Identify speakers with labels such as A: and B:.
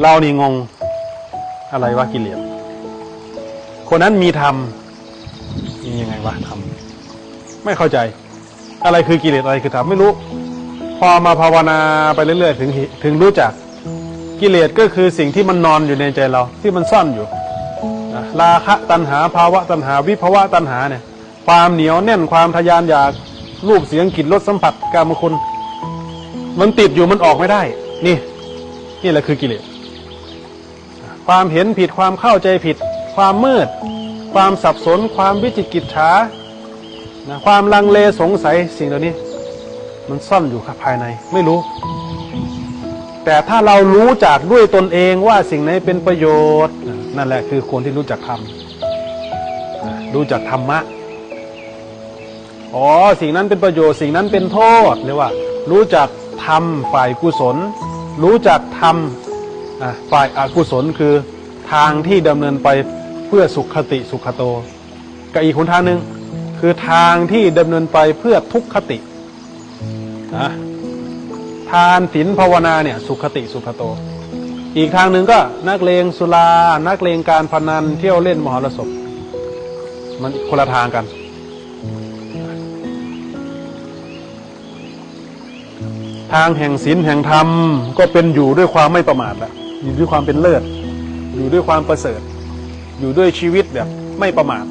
A: เรานี่งงอะไรวะกิเลสคนนั้นมีธรรมมียังไงวะธรรมไม่เข้าใจ อะไรคือกิเลสอะไรคือธรรมไม่รู้ พอมาภาวนาไปเรื่อยๆถึงถึงรู้จักกิเลสก็คือสิ่งที่มันนอนอยู่ในใจเราที่มันซ่อนอยู่ราคะตัณหาภาวะตัณหาวิภาวะตัณหาเนี่ยความเหนียวแน่นความทะยานอยากรูปเสียงกลิ่นรสสัมผัสกรรมคุณ มันติดอยู่มันออกไม่ได้ นี่ นี่แหละคือกิเลส ความเห็นผิดความเข้าใจผิด ความมืด ความสับสน ความวิจิกิจฉานะความลังเลสงสัยสิ่งเหล่านี้ มันซ่อนอยู่ภายในไม่รู้ แต่ถ้าเรารู้จักด้วยตนเองว่าสิ่งไหนเป็นประโยชน์ นั่นแหละคือคนที่รู้จักธรรมรู้จักธรรมะอ๋อสิ่งนั้นเป็นประโยชน์สิ่งนั้นเป็นโทษเรียกว่า รู้จักทำฝ่ายกุศล รู้จักทำ ฝ่ายอกุศลคือทางที่ดำเนินไปเพื่อสุขติสุขโตกับอีกหนทางหนึ่งคือทางที่ดำเนินไปเพื่อทุกขตินะทานศีลภาวนาเนี่ยสุขติสุขโต อีกทางหนึ่งก็นักเลงสุรา นักเลงการพนันเที่ยวเล่นมหรสพมันคนละทางกัน ทางแห่งศีลแห่งธรรมก็เป็นอยู่ด้วยความไม่ประมาทละ อยู่ด้วยความเป็นเลิศ อยู่ด้วยความประเสริฐ อยู่ด้วยชีวิตแบบไม่ประมาท